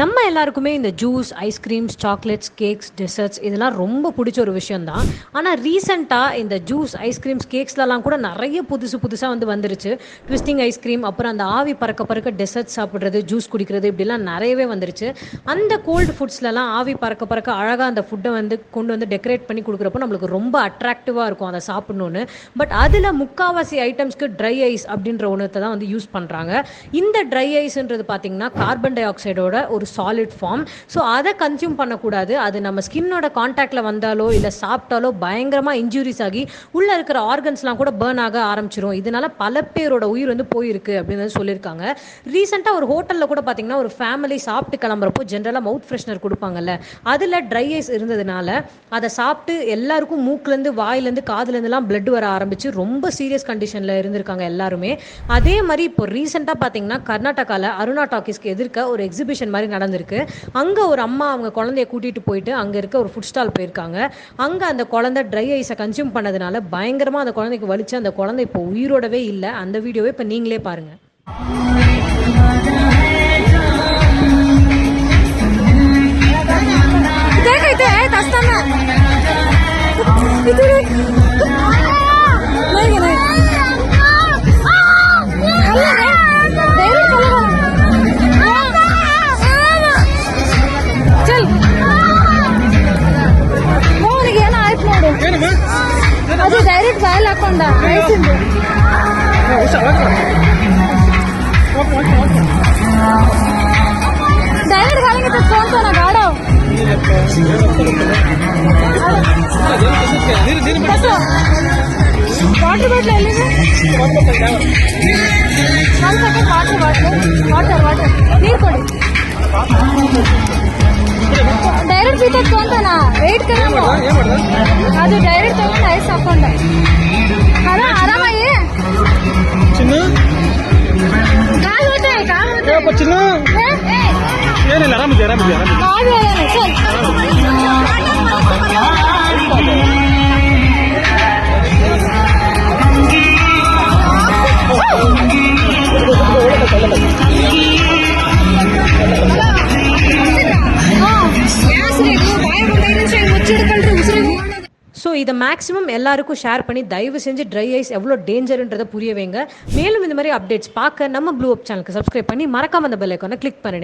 நம்ம எல்லாருக்குமே இந்த juice ice creams chocolates cakes desserts இதெல்லாம் ரொம்ப பிடிச்ச ஒரு விஷயம் தான் ஆனால் ரீசெண்டாக இந்த ஜூஸ் ஐஸ்கிரீம்ஸ் கேக்ஸ்லலாம் கூட நிறைய புதுசு புதுசாக வந்து வந்துருச்சு. ட்விஸ்டிங் ஐஸ்கிரீம் அப்புறம் அந்த ஆவி பறக்க பறக்க டெசர்ட் சாப்பிட்றது ஜூஸ் குடிக்கிறது இப்படிலாம் நிறையவே வந்துருச்சு. அந்த கோல்டு ஃபுட்ஸ்லலாம் ஆவி பறக்க பறக்க அழகாக அந்த ஃபுட்டை வந்து கொண்டு வந்து டெக்கரேட் பண்ணி கொடுக்குறப்போ நம்மளுக்கு ரொம்ப அட்ராக்டிவாக இருக்கும் அதை சாப்பிட்ணுன்னு பட் அதில் முக்காவாசி ஐட்டம்ஸ்க்கு ட்ரை ஐஸ் அப்படின்ற ஒன்றத்தை தான் வந்து யூஸ் பண்ணுறாங்க இந்த ட்ரை ஐஸ்ன்றது பார்த்திங்கன்னா கார்பன் டை ஆக்சைடோட ஒரு சாலிட் ஃபார்ம் ஸோ அதை கன்சியூம் பண்ணக்கூடாது. அது நம்ம ஸ்கின்னோட காண்டாக்டில் வந்தாலோ இல்லை சாப்பிட்டாலோ பயங்கரமாக இன்ஜுரிஸ் ஆகி உள்ளே இருக்கிற ஆர்கன்ஸ்லாம் கூட பேர்ன் ஆக ஆரம்பிச்சிரும். இதனால பல பேரோட உயிர் வந்து போயிருக்கு அப்படின்னு சொல்லியிருக்காங்க. ரீசெண்டாக ஒரு ஹோட்டலில் கூட பார்த்தீங்கன்னா ஒரு ஃபேமிலி சாப்பிட்டு கிளம்புறப்போ ஜென்ரலாக மவுத் ஃப்ரெஷ்னர் கொடுப்பாங்கல்ல அதில் ட்ரை ஐஸ் இருந்ததுனால அதை சாப்பிட்டு எல்லாருக்கும் மூக்குலேருந்து வாயிலேருந்து காதுலேருந்துலாம் பிளட் வர ஆரம்பிச்சு ரொம்ப சீரியஸ் கண்டிஷனில் இருந்திருக்காங்க எல்லாருமே. அதே மாதிரி இப்போ ரீசெண்டாக பார்த்தீங்கன்னா கர்நாடகாவில் அருணா டாக்கிஸ்க்கு எதிர்க்க ஒரு எக்ஸிபிஷன் மாதிரி நடந்திருக்கு. அங்கே ஒரு அம்மா அவங்க குழந்தைய கூட்டிகிட்டு போயிட்டு அங்கே இருக்க ஒரு ஃபுட் ஸ்டால் போயிருக்காங்க. அங்கே அந்த குழந்தை ட்ரை ஐஸை கன்சியூம் பண்ணதுனால பயங்கரமாக அந்த குழந்தைக்கு வலிச்சு அந்த குழந்தை இப்போ உயிரோடவே இல்லை. அந்த வீடியோவை இப்போ நீங்களே பாருங்கள் ಡೈರೆಕ್ಟ್ ಬಾಯಲ್ಲಿ ಹಾಕೊಂಡ ಐಸಿಂದು ಡೈರೆಕ್ಟ್ ಗಾಳಿಗೆ ತಗೊಂತಾನ ಗಾಡೋ ವಾಟರ್ ಬಾಟ್ಲ್ ಎಲ್ಲಿದೆ ಒಂದು second water bottle water water ನೀರು ಕೊಡಿ ಡೈರೆಕ್ಟ್ ಜೀತ ತಗೊಂತಾನ ವೆಯ್ಟ್ ಕರ ಅದು ಡೈರೆಕ್ಟ್ ತಗೊಂಡು ಐಸ್ ಹಾಕೊಂಡ ஏன் இல்லை ஆரம்பிச்சு ஆரம்பிச்சு ஆரம்பிச்சு ஸோ இதை மேக்ஸிமம் எல்லாருக்கும் ஷேர் பண்ணி தயவு செஞ்சு ட்ரை ஐஸ் எவ்வளோ டேஞ்சருன்றதை புரிய வைங்க மேலும் இந்த மாதிரி அப்டேட்ஸ் பார்க்க நம்ம ப்ளூ அப் சேனலுக்கு சப்ஸ்கிரைப் பண்ணி மறக்காம அந்த பெல் ஐக்கானை கிளிக் பண்ணிடுங்க